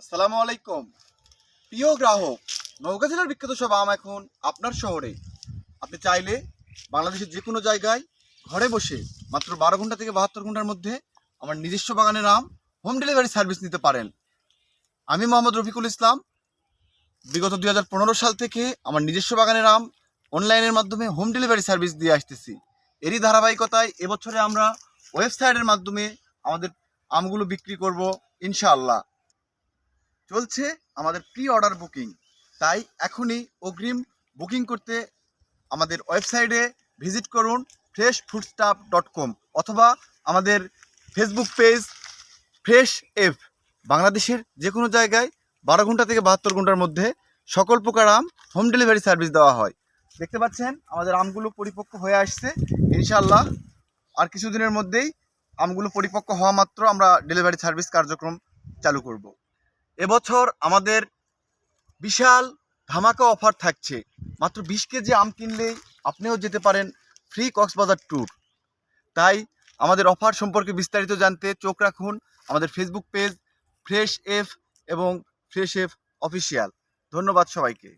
আসসালামু আলাইকুম। প্রিয় গ্রাহক নৌকা জেলার বিখ্যাত সব আম এখন আপনার শহরে। আপনি চাইলে বাংলাদেশের যে কোনো জায়গায় ঘরে বসে মাত্র বারো ঘণ্টা থেকে বাহাত্তর ঘণ্টার মধ্যে আমার নিজস্ব বাগানের আম হোম ডেলিভারি সার্ভিস নিতে পারেন। আমি মোহাম্মদ রফিকুল ইসলাম। বিগত দু হাজার পনেরো সাল থেকে আমার নিজস্ব বাগানের আম অনলাইনের মাধ্যমে হোম ডেলিভারি সার্ভিস দিয়ে আসতেছি। এরই ধারাবাহিকতায় এবছরে আমরা ওয়েবসাইটের মাধ্যমে আমাদের আমগুলো বিক্রি করব, ইনশাআল্লাহ। চলছে আমাদের প্রি অর্ডার বুকিং তাই এখনই অগ্রিম বুকিং করতে আমাদের ওয়েবসাইটে ভিজিট করুন ফ্রেশ ফুডস্টাফ ডট কম অথবা আমাদের ফেসবুক পেজ ফ্রেশ এফ বাংলাদেশের যে কোনো জায়গায় বারো ঘণ্টা থেকে বাহাত্তর ঘণ্টার মধ্যে সকল প্রকার আম হোম ডেলিভারি সার্ভিস দেওয়া হয়। দেখতে পাচ্ছেন, আমাদের আমগুলো পরিপক্ক হয়ে আসছে। ইনশাল্লাহ আর কিছুদিনের মধ্যেই আমগুলো পরিপক্ক হওয়া মাত্র আমরা ডেলিভারি সার্ভিস কার্যক্রম চালু করব। এবছর আমাদের বিশাল ধামাকা অফার থাকছে। মাত্র বিশ কেজি আম কিনলেই আপনিও যেতে পারেন ফ্রি কক্সবাজার ট্যুর তাই আমাদের অফার সম্পর্কে বিস্তারিত জানতে চোখ রাখুন আমাদের ফেসবুক পেজ ফ্রেশ এফ এবং ফ্রেশ এফ অফিসিয়াল ধন্যবাদ সবাইকে।